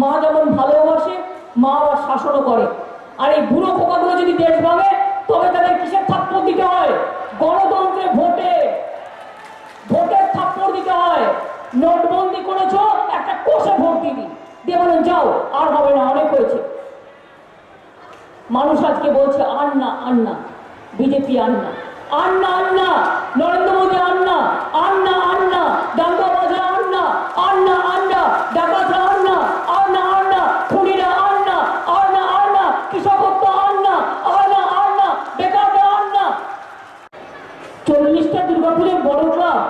মা যেমন ভালোবাসে মা আবার শাসনও করে। আর এই বুড়ো খোকাগুলো যদি দেশ ভাবে তবে তাদের কিসের থাপ্পড় দিতে হয়? গণতন্ত্রে ভোটে, ভোটের থাপ্পড় দিতে হয়। নোটবন্দি করেছ, একটা কোষে ভোট দিবি দিয়ে বলেন, যাও, আর হবে না, অনেক হয়েছে। মানুষ আজকে বলছে আর না আর না বিজেপি আর না আর না আর না নরেন্দ্র মোদী আর না আর না আর না দাঙ্গা বাজা আর না আর না আর না ডাকাতরা আর না আর না আর না খুনিরা আর না আর না আর না কৃষকত্ব আর না আর না আর না বেকাররা আর না চল্লিশটা দুর্গাপুরের বড় ক্লাব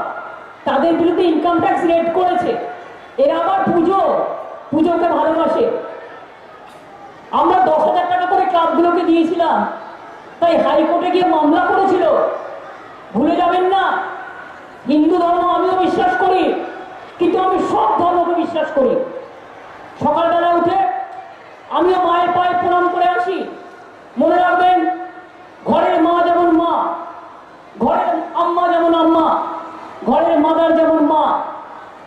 তাদের বিরুদ্ধে ইনকাম ট্যাক্স রেট করেছে। এরা আবার পুজো, পুজোকে ভালোবাসে। আমরা দশ হাজার টাকা করে ক্লাবগুলোকে দিয়েছিলাম। তাই হাইকোর্টে গিয়ে মামলা করেছিল। ভুলে যাবেন না, হিন্দু ধর্ম আমিও বিশ্বাস করি, কিন্তু আমি সব ধর্মকে বিশ্বাস করি। সকালবেলা উঠে আমিও মায়ের পায়ে প্রণাম করে আসি মনে রাখবেন ঘরের মা যেমন মা ঘরের আম্মা যেমন আম্মা ঘরের মাদার যেমন মা,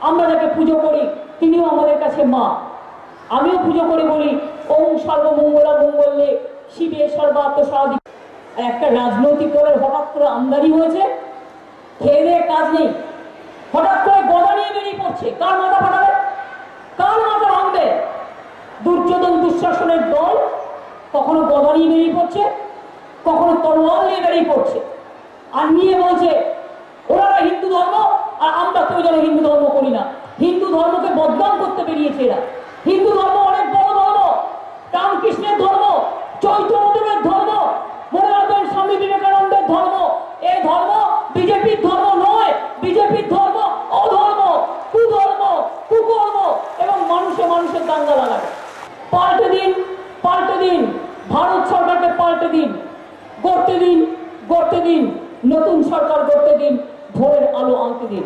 আমরা যাকে পুজো করি, তিনিও আমাদের কাছে মা। আমিও পুজো করে বলি, ওম সর্বমঙ্গলা মঙ্গলে শিবে সর্বাত্ম সারাদিক আর একটা রাজনৈতিক দলের হঠাৎ করে আমদানি হয়েছে। খেয়ে কাজ নেই। হঠাৎ করে গদা নিয়ে বেরিয়ে পড়ছে। কার মাথা ফাটাবে? কার মাথা ভাঙবে? দুর্যোধন দুঃশাসনের দল কখনো গদা নিয়ে বেরিয়ে পড়ছে, কখনো তলোয়ার নিয়ে বেরিয়ে পড়ছে। আর নিয়ে বলছে ওনারা হিন্দু ধর্ম আর যেন হিন্দু ধর্ম করি না, হিন্দু ধর্মকে বদনাম করতে বেরিয়েছে এরা। হিন্দু ধর্ম অনেক বড় ধর্ম, রামকৃষ্ণের ধর্ম, চৈতন্যদেবের ধর্ম, মনে রাখবেন স্বামী বিবেকানন্দের ধর্ম। এই ধর্ম বিজেপির ধর্ম নয়, বিজেপির ধর্ম অধর্ম, কুধর্ম, কুকর্ম এবং মানুষে মানুষের দাঙ্গা লাগাবে। পাল্টে দিন পাল্টে দিন, ভারত সরকারকে পাল্টে দিন, গড়তে দিন গড়তে দিন, নতুন সরকার গড়তে দিন, ভোরের আলো আনতে দিন।